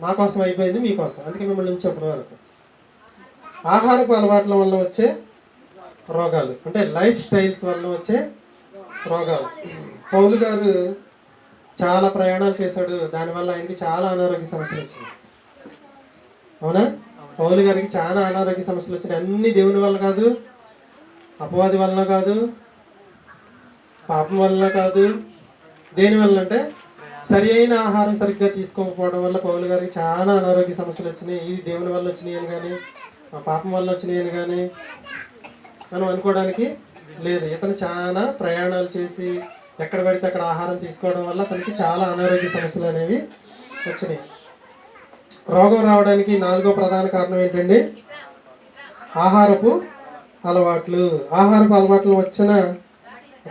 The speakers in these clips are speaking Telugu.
మా కోసం అయిపోయింది మీకోసం అందుకే మిమ్మల్ని నుంచి అప్పటి వరకు. ఆహారపు అలవాట్ల వల్ల వచ్చే రోగాలు అంటే లైఫ్ స్టైల్స్ వల్ల వచ్చే రోగాలు. పౌలు గారు చాలా ప్రయాణాలు చేశాడు. దానివల్ల ఆయనకి చాలా అనారోగ్య సమస్యలు వచ్చినాయి. అవునా? పౌలు గారికి చాలా అనారోగ్య సమస్యలు వచ్చినాయి. అన్ని దేవుని వల్ల కాదు అపవాది వలన కాదు పాపం వలన కాదు. దేని వల్ల అంటే సరి అయిన ఆహారం సరిగ్గా తీసుకోకపోవడం వల్ల పౌలు గారికి చాలా అనారోగ్య సమస్యలు వచ్చినాయి. ఇవి దేవుని వల్ల వచ్చినాయి అని కానీ మా పాపం వల్ల వచ్చినాయి అని కానీ మనం అనుకోవడానికి లేదు. ఇతను చాలా ప్రయాణాలు చేసి ఎక్కడ పడితే అక్కడ ఆహారం తీసుకోవడం వల్ల తనకి చాలా అనారోగ్య సమస్యలు అనేవి వచ్చినాయి. రోగం రావడానికి నాలుగో ప్రధాన కారణం ఏంటండి? ఆహారపు అలవాట్లు. ఆహారపు అలవాట్లు వచ్చిన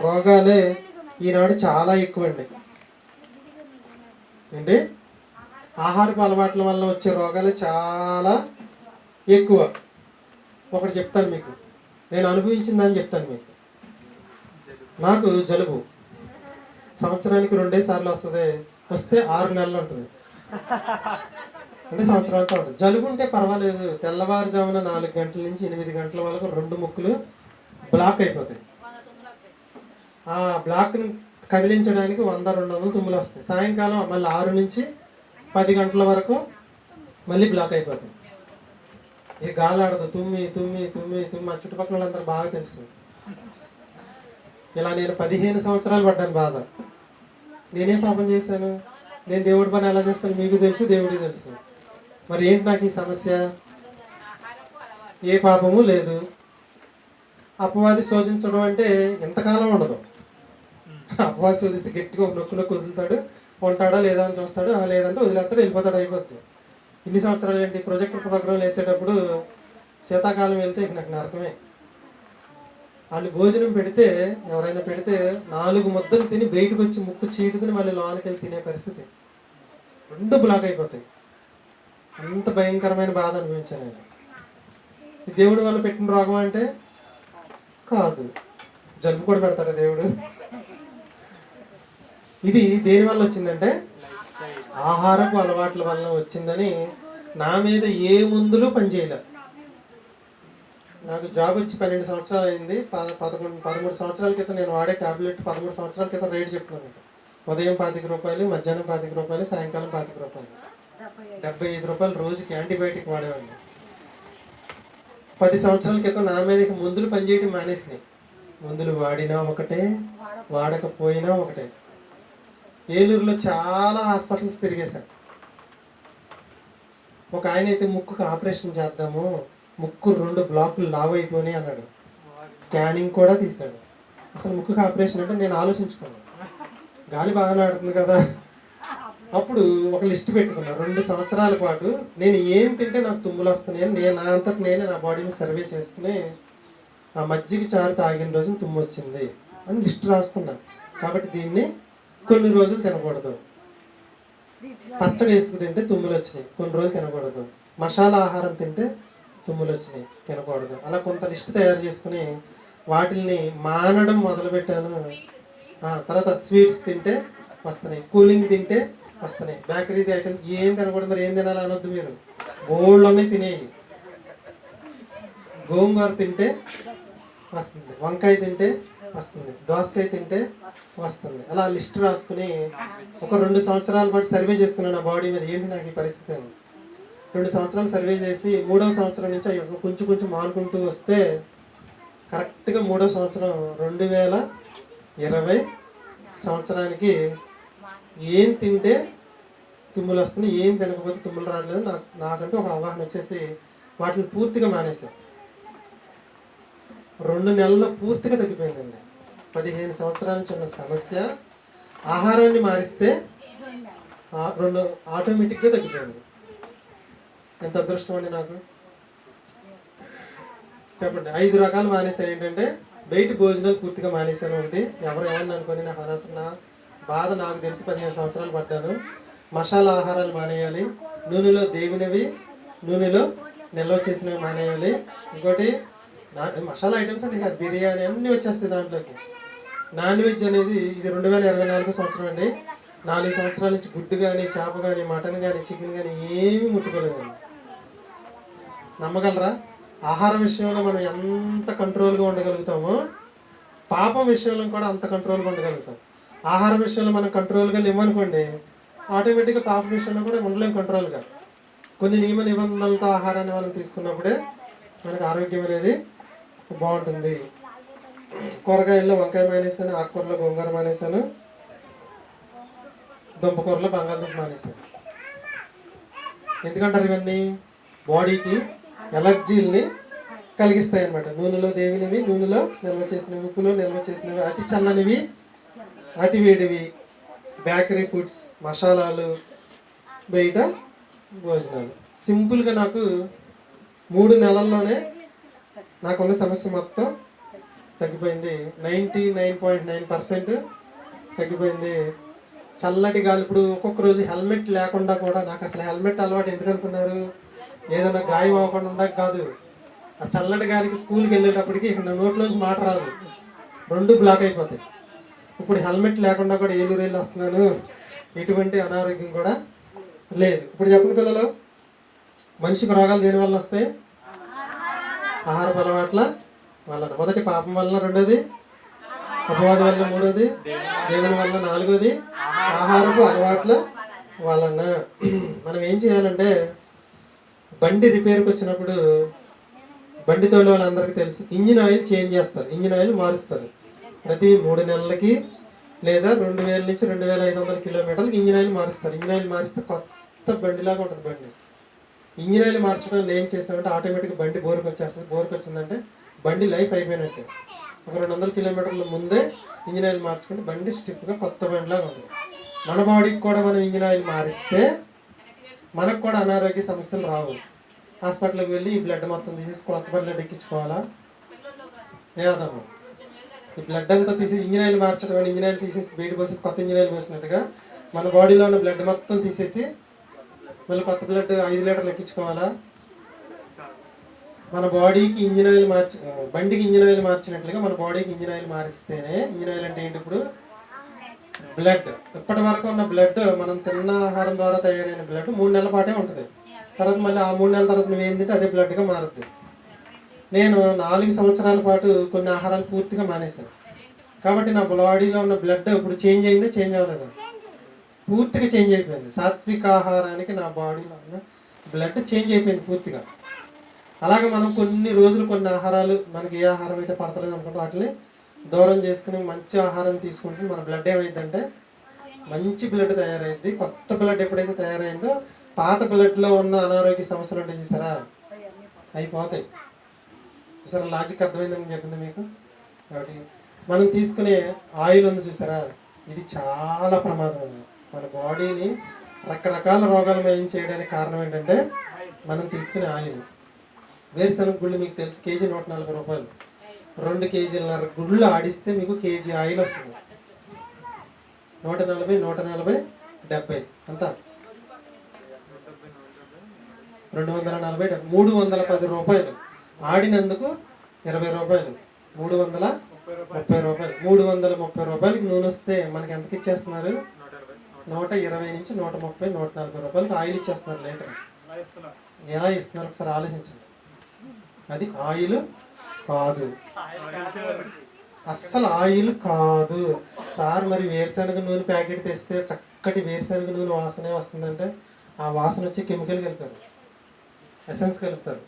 రోగాలే ఈనాడు చాలా ఎక్కువండి. ఏంటి ఆహారపు అలవాట్ల వల్ల వచ్చే రోగాలు చాలా ఎక్కువ. ఒకటి చెప్తాను మీకు. నేను అనుభవించిందని చెప్తాను మీకు. నాకు జలుబు. సంవత్సరానికి రెండే సార్లు వస్తుంది. వస్తే ఆరు నెలలు ఉంటుంది. అంటే సంవత్సరాలతో ఉంటుంది జలుబు ఉంటే పర్వాలేదు. తెల్లవారుజామున నాలుగు గంటల నుంచి ఎనిమిది గంటల వరకు రెండు ముక్కులు బ్లాక్ అయిపోతాయి. ఆ బ్లాక్ కదిలించడానికి వంద రెండు వందలు తుమ్ములు వస్తాయి. సాయంకాలం మళ్ళీ ఆరు నుంచి పది గంటల వరకు మళ్ళీ బ్లాక్ అయిపోతుంది ఈ గాలి ఆడదు. తుమ్మి తుమ్మి తుమ్మి తుమ్మి. ఆ చుట్టుపక్కల వాళ్ళందరూ బాగా తెలుసు. ఇలా నేను పదిహేను సంవత్సరాలు పడ్డాను బాధ. నేనేం పాపం చేశాను? నేను దేవుడి పని ఎలా చేస్తాను? మీకు తెలుసు దేవుడికి తెలుసు. మరి ఏంటి నాకు ఈ సమస్య? ఏ పాపము లేదు. అపవాది శోధించడం అంటే ఎంతకాలం ఉండదు. వాసు వదిలితే గట్టిగా నొక్కు నొక్కు వదులుతాడు. ఉంటాడా లేదా అని చూస్తాడు. ఆ లేదంటే వదిలేస్తాడు వెళ్ళిపోతాడు అయిపోద్ది. ఇన్ని సంవత్సరాలు ఏంటి? ప్రొజెక్టర్ ప్రోగ్రాంలు వేసేటప్పుడు శీతాకాలం వెళ్తే ఇక నాకు నరకమే. వాళ్ళు భోజనం పెడితే ఎవరైనా పెడితే నాలుగు ముద్దలు తిని బయటకు వచ్చి ముక్కు చీదుకుని మళ్ళీ లోనికి వెళ్ళి తినే పరిస్థితి. రెండు బ్లాక్ అయిపోతాయి. అంత భయంకరమైన బాధ అనుభవించాను నేను. దేవుడు దేవుడి వల్ల పెట్టిన రోగం అంటే కాదు. జలుబు కూడా పెడతాడు దేవుడు. ఇది దేని వల్ల వచ్చిందంటే ఆహారపు అలవాట్ల వల్ల వచ్చిందని నా మీద ఏ మందులు పనిచేయలేదు నాకు జాబ్ వచ్చి పన్నెండు సంవత్సరాలు అయింది. పద పదకొండు పదమూడు సంవత్సరాల క్రితం నేను వాడే టాబ్లెట్ పదమూడు సంవత్సరాల క్రితం రేట్ చెప్తున్నాను. ఉదయం పాతిక రూపాయలు మధ్యాహ్నం పాతిక రూపాయలు సాయంకాలం పాతిక రూపాయలు. డెబ్బై ఐదు రూపాయలు రోజుకి యాంటీబయాటిక్ వాడేవాడిని. పది సంవత్సరాల క్రితం నా మీద మందులు పనిచేయడం మానేసినాయి. మందులు వాడినా ఒకటే వాడకపోయినా ఒకటే. ఏలూరులో చాలా హాస్పిటల్స్ తిరిగేశారు. ఒక ఆయన అయితే ముక్కుకు ఆపరేషన్ చేద్దాము ముక్కు రెండు బ్లాకులు లావ్ అయిపోయినాయి అన్నాడు. స్కానింగ్ కూడా తీశాడు. అసలు ముక్కుకు ఆపరేషన్ అంటే నేను ఆలోచించుకున్నాను. గాలి బాగానే ఆడుతుంది కదా. అప్పుడు ఒక లిస్ట్ పెట్టుకున్నా రెండు సంవత్సరాల పాటు నేను ఏం తింటే నాకు తుమ్ములు వస్తున్నాయని నేను నా అంతటి నేనే నా బాడీని సర్వే చేసుకుని ఆ మజ్జిగ చారు తాగిన రోజున తుమ్ము వచ్చింది అని లిస్ట్ రాసుకున్నా. కాబట్టి దీన్ని కొన్ని రోజులు తినకూడదు. పచ్చడి వేసుకు తింటే తుమ్ములు వచ్చినాయి కొన్ని రోజులు తినకూడదు. మసాలా ఆహారం తింటే తుమ్ములు వచ్చినాయి తినకూడదు. అలా కొంత లిస్ట్ తయారు చేసుకుని వాటిల్ని మానడం మొదలుపెట్టాను. తర్వాత స్వీట్స్ తింటే వస్తున్నాయి. కూలింగ్ తింటే వస్తున్నాయి. బేకరీ ఐటమ్ ఏం తినకూడదు. మరి ఏం తినాలి అనొద్దు మీరు. గోల్డ్లోనే తినేయి. గోంగూర తింటే వస్తుంది. వంకాయ తింటే వస్తుంది. దోసకాయ తింటే వస్తుంది. అలా లిస్ట్ రాసుకుని ఒక రెండు సంవత్సరాల పాటు సర్వే చేసుకున్నాను నా బాడీ మీద. ఏంటి నాకు ఈ పరిస్థితి అని. రెండు సంవత్సరాలు సర్వే చేసి మూడవ సంవత్సరం నుంచి అవి కొంచెం కొంచెం మానుకుంటూ వస్తే కరెక్ట్గా మూడో సంవత్సరం రెండు వేల ఇరవై సంవత్సరానికి ఏం తింటే తుమ్ములు వస్తున్నాయి ఏం తినకపోతే తుమ్ములు రావట్లేదు నాకు నాకంటూ ఒక అవగాహన వచ్చేసి వాటిని పూర్తిగా మానేశాను. రెండు నెలల్లో పూర్తిగా తగ్గిపోయిందండి. పదిహేను సంవత్సరాల నుంచి ఉన్న సమస్య ఆహారాన్ని మారిస్తే రెండు ఆటోమేటిక్గా తగ్గిపోయింది. ఎంత అదృష్టం అండి నాకు. చెప్పండి ఐదు రకాలు మానేశాను ఏంటంటే బయట భోజనాలు పూర్తిగా మానేశాను ఒకటి. ఎవరు ఏమన్నా అనుకొని నాకు అనవసరం నా బాధ నాకు తెలిసి పదిహేను సంవత్సరాలు పడ్డాను మసాలా ఆహారాలు మానేయాలి. నూనెలో దేవినవి నూనెలో నిల్వ చేసినవి మానేయాలి. ఇంకోటి మసాలా ఐటమ్స్ అంటే ఇక బిర్యానీ అన్నీ వచ్చేస్తాయి దాంట్లోకి. నాన్ వెజ్ అనేది ఇది రెండు వేల ఇరవై నాలుగు సంవత్సరం అండి. నాలుగు సంవత్సరాల నుంచి గుడ్డు కానీ చేప కానీ మటన్ కానీ చికెన్ కానీ ఏమీ ముట్టుకోలేదండి. నమ్మగలరా? ఆహార విషయంలో మనం ఎంత కంట్రోల్గా ఉండగలుగుతామో పాపం విషయంలో కూడా అంత కంట్రోల్గా ఉండగలుగుతాం. ఆహార విషయంలో మనం కంట్రోల్గా లేవనుకోండి ఆటోమేటిక్గా పాప విషయంలో కూడా ఉండలేం కంట్రోల్గా కొన్ని నియమ నిబంధనలతో ఆహారాన్ని మనం తీసుకున్నప్పుడే మనకు ఆరోగ్యం అనేది బాగుంటుంది. కూరగాయల్లో వంకాయ మానేసాను ఆకుకూరలో గోంగూర మానేసాను దుంపకూరలో బంగాళదుంప మానేసాను ఎందుకంటారు ఇవన్నీ? బాడీకి ఎలర్జీల్ని కలిగిస్తాయి అన్నమాట నూనెలో దేవినవి నూనెలో నిల్వ చేసినవి ఉప్పులో నిల్వ చేసినవి అతి చల్లనివి అతి వేడివి. బేకరీ ఫుడ్స్ మసాలాలు బయట భోజనాలు. సింపుల్గా నాకు మూడు నెలల్లోనే నాకున్న సమస్య మొత్తం తగ్గిపోయింది. Ninety nine point nine percent తగ్గిపోయింది. చల్లటి గాలి ఇప్పుడు ఒక్కొక్క రోజు హెల్మెట్ లేకుండా కూడా నాకు అసలు హెల్మెట్ అలవాటు ఎందుకు అనుకున్నారు? ఏదైనా గాయం అవ్వకుండా ఉండక కాదు. ఆ చల్లటి గాలికి స్కూల్కి వెళ్ళేటప్పటికి ఇక్కడ నా నోట్లోంచి మాట రాదు. రెండు బ్లాక్ అయిపోతాయి. ఇప్పుడు హెల్మెట్ లేకుండా కూడా ఏలూరు వెళ్ళి వస్తున్నాను ఎటువంటి అనారోగ్యం కూడా లేదు. ఇప్పుడు చెప్పండి పిల్లలు మనిషికి రోగాలు దేనివల్ల వస్తాయి? ఆహారపు అలవాట్ల వలన. మొదటి పాపం వలన రెండోది అపవాది వల్ల మూడోది దేవుని వల్ల నాలుగోది ఆహారపు అలవాట్ల వలన. మనం ఏం చేయాలంటే బండి రిపేర్కి వచ్చినప్పుడు బండి తోలి వాళ్ళందరికీ తెలుసు ఇంజిన్ ఆయిల్ చేంజ్ చేస్తారు ఇంజిన్ ఆయిల్ మారుస్తారు. ప్రతి మూడు నెలలకి లేదా రెండు వేల నుంచి రెండు వేల ఐదు వందల కిలోమీటర్లకి ఇంజిన్ ఆయిల్ మారుస్తారు. ఇంజిన్ ఆయిల్ మారిస్తే కొత్త బండిలాగా ఉంటుంది బండి. ఇంజిన్ ఆయిల్ మార్చడం ఏం చేసామంటే ఆటోమేటిక్గా బండి బోర్కి వచ్చేస్తుంది బోర్కి వచ్చిందంటే బండి లైఫ్ అయిపోయినట్టే. ఒక రెండు వందల కిలోమీటర్ల ముందే ఇంజిన్ ఆయిల్ మార్చుకుంటే బండి స్టిఫ్గా కొత్త బండిలాగా ఉంటుంది. మన బాడీకి కూడా మనం ఇంజిన్ ఆయిల్ మారిస్తే మనకు కూడా అనారోగ్య సమస్యలు రావు. హాస్పిటల్కి వెళ్ళి ఈ బ్లడ్ మొత్తం తీసేసి కొత్త బ్లడ్ ఎక్కించుకోవాలా? ఏదమ్మా? ఈ బ్లడ్ అంతా తీసి ఇంజిన్ ఆయిల్ మార్చడం ఇంజిన్ ఆయిల్ తీసేసి బయట పోసేసి కొత్త ఇంజిన్ ఆయిల్ పోసినట్టుగా మన బాడీలో ఉన్న బ్లడ్ మొత్తం తీసేసి మళ్ళీ కొత్త బ్లడ్ ఐదు లీటర్లు ఎక్కించుకోవాలా? మన బాడీకి ఇంజిన్ ఆయిల్ మార్చి బండికి ఇంజిన్ ఆయిల్ మార్చినట్లుగా మన బాడీకి ఇంజిన్ ఆయిల్ మారిస్తేనే ఇంజిన్ ఆయిల్ అంటే ఏంటి ఇప్పుడు? బ్లడ్. ఇప్పటి వరకు ఉన్న బ్లడ్ మనం తిన్న ఆహారం ద్వారా తయారైన బ్లడ్ మూడు నెలల పాటే ఉంటుంది. తర్వాత మళ్ళీ ఆ మూడు నెలల తర్వాత నువ్వు ఏంటంటే అదే బ్లడ్గా మారుద్ది. నేను నాలుగు సంవత్సరాల పాటు కొన్ని ఆహారాలు పూర్తిగా మానేశాను. కాబట్టి నా బాడీలో ఉన్న బ్లడ్ ఇప్పుడు చేంజ్ అయిందా చేంజ్ అవ్వలేదా? పూర్తిగా చేంజ్ అయిపోయింది. సాత్విక ఆహారానికి నా బాడీలో ఉన్న బ్లడ్ చేంజ్ అయిపోయింది పూర్తిగా. అలాగే మనం కొన్ని రోజులు కొన్ని ఆహారాలు మనకి ఏ ఆహారం అయితే పడతలేదు అనుకుంటే వాటిని దూరం చేసుకుని మంచి ఆహారం తీసుకుంటే మన బ్లడ్ ఏమైందంటే మంచి బ్లడ్ తయారైంది. కొత్త బ్లడ్ ఎప్పుడైతే తయారైందో పాత బ్లడ్లో ఉన్న అనారోగ్య సమస్యలు ఉంటాయి చూసారా? అయిపోతాయి. చూసారా? లాజిక్ అర్థమైందని చెప్పింది మీకు. కాబట్టి మనం తీసుకునే ఆయిల్ ఉంది చూసారా? ఇది చాలా ప్రమాదం అండి. మన బాడీని రకరకాల రోగాలు మయం చేయడానికి కారణం ఏంటంటే మనం తీసుకునే ఆయిల్. వేరుశనగ గుళ్ళు మీకు తెలుసు కేజీ నూట నలభై రూపాయలు. రెండు కేజీలన్నర గుళ్ళు ఆడిస్తే మీకు కేజీ ఆయిల్ వస్తుంది. నూట నలభై నూట నలభై డెబ్బై. అంతా. రెండు వందల నలభై మూడు వందల పది రూపాయలు. ఆడినందుకు ఇరవై రూపాయలు. మూడు వందల ముప్పై రూపాయలు. మూడు వందల ముప్పై రూపాయలకి నూనె వస్తే మనకి ఎంతకి ఇచ్చేస్తున్నారు నూట ఇరవై నుంచి నూట ముప్పై నూట నలభై రూపాయలకి ఆయిల్ ఇచ్చేస్తున్నారు లీటర్. ఎలా ఇస్తున్నారు? ఒకసారి ఆలోచించండి. అది ఆయిల్ కాదు. అస్సలు ఆయిల్ కాదు. సార్ మరి వేరుశనగ నూనె ప్యాకెట్ తెస్తే చక్కటి వేరుశనగ నూనె వాసనే వస్తుందంటే ఆ వాసన వచ్చి కెమికల్ కలిపారు. ఎసెన్స్ కలుపుతారు.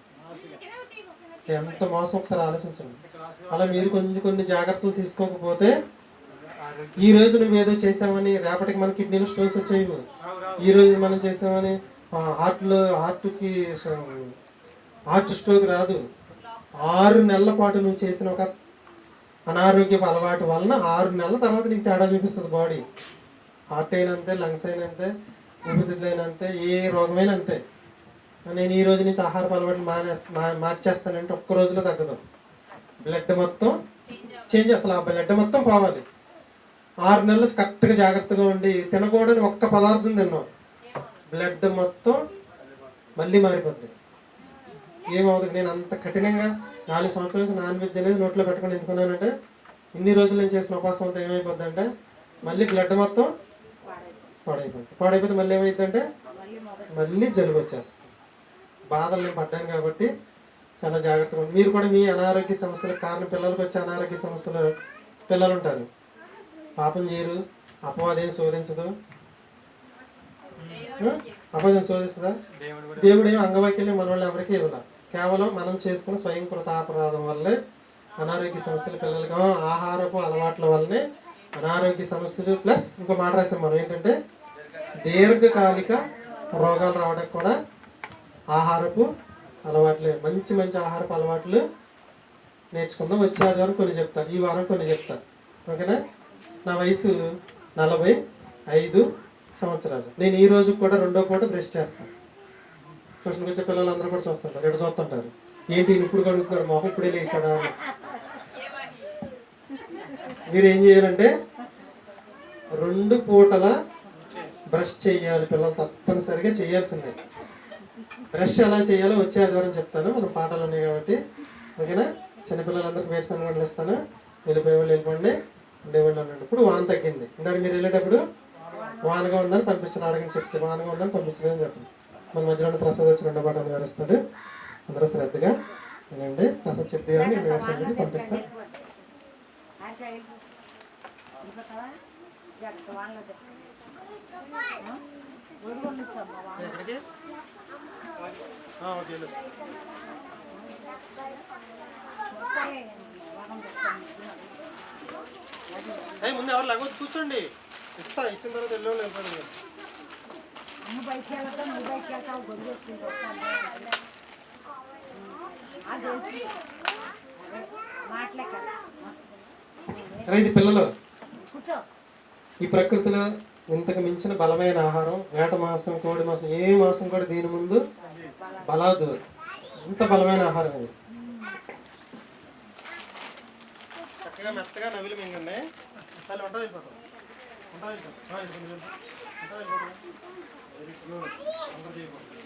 ఎంత మోసం? ఒకసారి ఆలోచించండి. అలా మీరు కొన్ని కొన్ని జాగ్రత్తలు తీసుకోకపోతే ఈ రోజు నువ్వు ఏదో చేసావని రేపటికి మన కిడ్నీలో స్టోన్స్ వచ్చేవి ఈ రోజు మనం చేసామని హార్ట్లో హార్ట్కి హార్ట్ స్ట్రోక్ రాదు. ఆరు నెలల పాటు నువ్వు చేసిన ఒక అనారోగ్యపు అలవాటు వలన ఆరు నెలల తర్వాత నీకు తేడా చూపిస్తుంది బాడీ హార్ట్ అయినా అంతే లంగ్స్ అయినా అంతే ఊపిరితిత్తులు అయినా అంతే ఏ రోగమైనా అంతే. నేను ఈ రోజు నుంచి ఆహారపు అలవాట్లు మానేస్తా మా- మార్చేస్తానంటే ఒక్క రోజులో తగ్గదు. బ్లడ్ మొత్తం చేంజ్ అసలు ఆ బ్లడ్ మొత్తం పోవాలి. ఆరు నెలలు కరెక్ట్గా జాగ్రత్తగా ఉండి తినకూడని ఒక్క పదార్థం తిన్నాం. బ్లడ్ మొత్తం మళ్ళీ మారిపోద్ది. ఏమవుతుంది నేను అంత కఠినంగా నాలుగు సంవత్సరాల నుంచి నాన్ వెజ్ అనేది నోట్లో పెట్టుకొని ఎందుకున్నానంటే ఇన్ని రోజులు నేను చేసిన ఉపాసం అంతా ఏమైపోద్ది అంటే మళ్ళీ బ్లడ్ మొత్తం పాడైపోతుంది పాడైపోతే మళ్ళీ ఏమైందంటే మళ్ళీ జలుబు వచ్చేస్తుంది. బాధలు నేను పడ్డాను కాబట్టి చాలా జాగ్రత్తగా మీరు కూడా మీ అనారోగ్య సమస్యలకు కారణం పిల్లలకు వచ్చే అనారోగ్య సమస్యలు పిల్లలు ఉంటారు పాపం చేయరు అపవాదేం శోధించదు? అపవాదం శోధిస్తుందా? దేవుడు ఏం అంగవైకల్యం మన వాళ్ళు ఎవరికి ఇవ్వలే. కేవలం మనం చేసుకున్న స్వయం కృతాపరాధం వల్లే అనారోగ్య సమస్యలు పిల్లలకి ఆహారపు అలవాట్ల వల్లనే అనారోగ్య సమస్యలు ప్లస్ ఇంకో మాట రాసాం మనం ఏంటంటే దీర్ఘకాలిక రోగాలు రావడానికి కూడా ఆహారపు అలవాట్లే మంచి మంచి ఆహారపు అలవాట్లు నేర్చుకుందాం. వచ్చే ఆదివారం కొన్ని చెప్తా ఈ వారం కొన్ని చెప్తా. ఓకేనా? నా వయసు నలభై ఐదు సంవత్సరాలు. నేను ఈ రోజు కూడా రెండో పూట బ్రష్ చేస్తాను ట్యూషన్కి వచ్చే పిల్లలందరూ కూడా చూస్తుంటారు. ఇక్కడ చూస్తుంటారు? ఏంటి ఇప్పుడు కడుగుతున్నాడు? మొహం ఇప్పుడే లేచాడా? మీరు ఏం చేయాలంటే రెండు పూటల బ్రష్ చేయాలి. పిల్లలు తప్పనిసరిగా చేయాల్సిందే. బ్రష్ ఎలా చేయాలో వచ్చే ఆదివారం చెప్తాను. మన పాటలు ఉన్నాయి కాబట్టి. ఓకేనా? చిన్నపిల్లలందరికీ వేరుశనగ వంటలు ఇస్తాను. వెళ్ళిపోయే వాళ్ళు వెళ్ళిపోండి. ఉండేవాళ్ళు అన్నాడు. ఇప్పుడు వాన తగ్గింది. ఇందాక మీరు వెళ్ళేటప్పుడు వానగా ఉందని పంపించిన అడగని చెప్తే వానగా ఉందని పంపించలేదని చెప్పండి. మన మధ్యలో ప్రసాద్ వచ్చి రెండో పాటలు వివరిస్తాడు అందరూ శ్రద్ధగా వినండి. ప్రసాద్ చెప్తే కానీ నేను పంపిస్తాను ఓకే ముందు ఎవరు లేకపోతే కూర్చోండి. ఇస్తా ఇచ్చిన తర్వాత వెళ్ళి వాళ్ళు వెళ్ళిపోండి మీరు. నువ్వు బయటికి వెళ్తావు నువ్వు బయటికి వెళ్తావు గొంతు వేసుకుంటూ వస్తాను అదే అదే మాటలే కదా రా, ఇది పిల్లలు. ఈ ప్రకృతిలో ఇంతకు మించిన బలమైన ఆహారం వేట మాంసం కోడి మాంసం ఏ మాంసం కూడా దీని ముందు బలాదు. ఇంత బలమైన ఆహారం ఇది. ఇక మెత్తగా నవిలి మింగండి తల్లి వంట వెళ్ళిపోతాం వంట వెళ్ళిపోతాం వంట వెళ్ళిపోతాం వెరీ గుడ్ అందరూ చేయకూడదు